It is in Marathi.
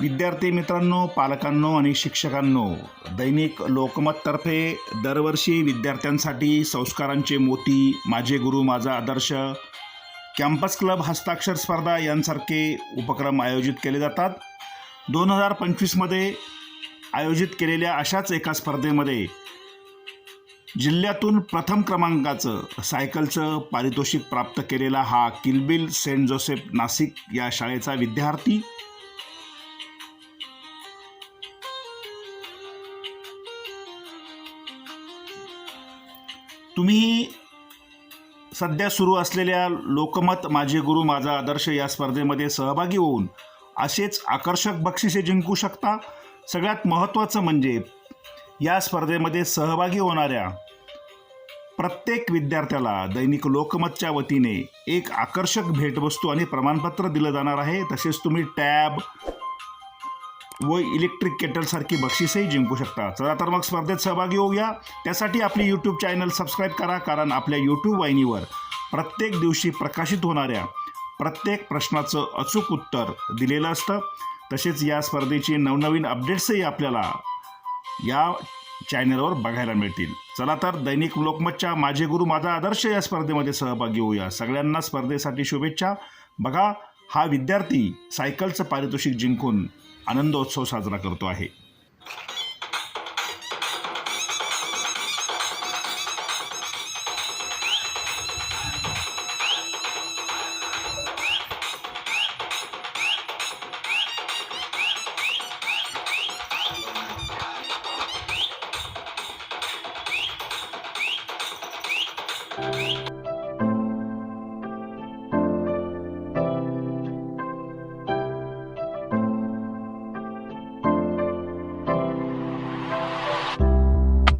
विद्यार्थी मित्रांनो पालकांनो आणि शिक्षकांनो दैनिक लोकमततर्फे दरवर्षी विद्यार्थ्यांसाठी संस्कारांचे मोती माझे गुरु माझा आदर्श कॅम्पस क्लब हस्ताक्षर स्पर्धा यांसारखे उपक्रम आयोजित केले जातात. दोन हजार पंचवीसमध्ये आयोजित केलेल्या अशाच एका स्पर्धेमध्ये जिल्ह्यातून प्रथम क्रमांकाचं सायकलचं पारितोषिक प्राप्त केलेला हा किलबिल सेंट जोसेफ नाशिक या शाळेचा विद्यार्थी तुम्ही सध्या सुरू असलेल्या लोकमत माझे गुरु माझा आदर्श या स्पर्धेमध्ये सहभागी होऊन असेच आकर्षक बक्षिसे जिंकू शकता. सगळ्यात महत्त्वाचं म्हणजे या स्पर्धेमध्ये सहभागी होणाऱ्या प्रत्येक विद्यार्थ्याला दैनिक लोकमतच्या वतीने एक आकर्षक भेटवस्तू आणि प्रमाणपत्र दिलं जाणार आहे. तसेच तुम्ही टॅब व इलेक्ट्रिक केटलसारखी बक्षीसही जिंकू शकता. चला तर मग स्पर्धेत सहभागी होऊया. त्यासाठी आपली यूट्यूब चॅनल सबस्क्राईब करा कारण आपल्या यूट्यूब वाहिनीवर प्रत्येक दिवशी प्रकाशित होणाऱ्या प्रत्येक प्रश्नाचं अचूक उत्तर दिलेलं असतं. तसेच या स्पर्धेची नवनवीन अपडेट्सही आपल्याला या चॅनलवर बघायला मिळतील. चला तर दैनिक लोकमतच्या माझे गुरु माझा आदर्श या स्पर्धेमध्ये सहभागी होऊया. सगळ्यांना स्पर्धेसाठी शुभेच्छा. बघा हा विद्यार्थी सायकलचं पारितोषिक जिंकून आनंदोत्सव साजरा करतो आहे.